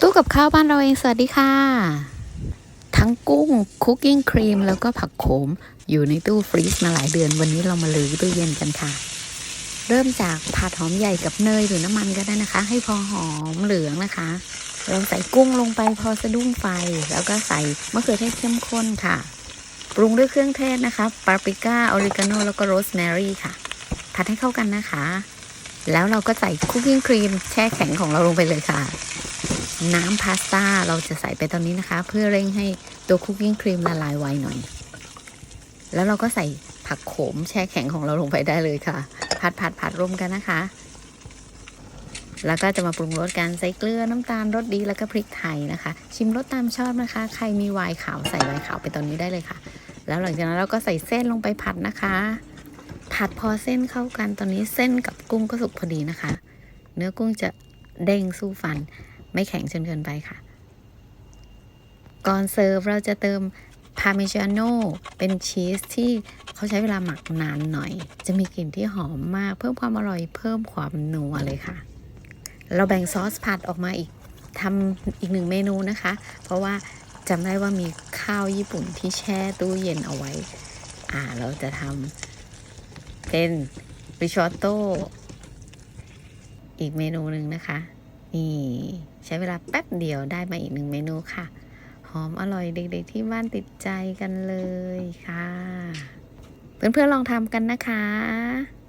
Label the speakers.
Speaker 1: ตู้กับข้าวบ้านเราเอง สวัสดีค่ะ ทั้งกุ้งคุกกิ้งครีมแล้วก็ผักโขม อยู่ในตู้ฟรีซมาหลายเดือน วันนี้เรามาลือตู้เย็นกันค่ะ เริ่มจากผัดหอมใหญ่กับเนยหรือน้ำมันก็ได้นะคะ ให้พอหอมเหลืองนะคะ เราใส่กุ้งลงไปพอสะดุ้งไฟ แล้วก็ใส่มะเขือเทศเข้มข้นค่ะ ปรุงด้วยเครื่องเทศนะคะปาปริก้าออริกาโนแล้วก็โรสแมรี่ค่ะ ผัดให้เข้ากันนะคะ แล้วเราก็ใส่คุกกิ้งครีมแช่แข็งของเราลงไปเลยค่ะ น้ำพาสต้าเราจะใส่ไปตอนนี้นะคะ เพื่อเร่งให้ตัวคุกกิ้งครีมละลายไวหน่อย แล้วเราก็ใส่ผักโขมแช่แข็งของเราลงไปได้เลยค่ะ ผัดผัดผัดรวมกันนะคะ แล้วก็จะมาปรุงรสกันใส่เกลือน้ำตาลรสดีแล้วก็พริกไทยนะคะ ชิมรสตามชอบนะคะ ใครมีไวน์ขาวใส่ไวน์ขาวไปตอนนี้ได้เลยค่ะ แล้วหลังจากนั้นเราก็ใส่เส้นลงไปผัดนะคะ ผัดพอเส้นเข้ากันตอนนี้เส้นกับกุ้งก็สุกพอดีนะคะ เนื้อกุ้งจะเด้งสู้ฟัน ไม่แข็งจนเกินไปค่ะ ก่อนเสิร์ฟเราจะเติมพาเมจ a โน่เป็นชีสที่เขาใช้เวลาหมักนานหน่อย จะมีกลิ่นที่หอมมาก เพิ่มความอร่อยเพิ่มความนัวเลยค่ะ เราแบ่งซอสผัดออกมาอีกทำอีกหนึ่งเมนูนะคะ เพราะว่าจำได้ว่ามีข้าวญี่ปุ่นที่แช่ตู้เย็นเอาไว้ อ่าเราจะทำเป็นริชอตโต้อีกเมนูหนึ่งนะคะ นี่ ใช้เวลาแป๊บเดียวได้มาอีกหนึ่งเมนูค่ะ หอมอร่อยเด็กๆที่บ้านติดใจกันเลยค่ะ เพื่อนๆลองทำกันนะคะ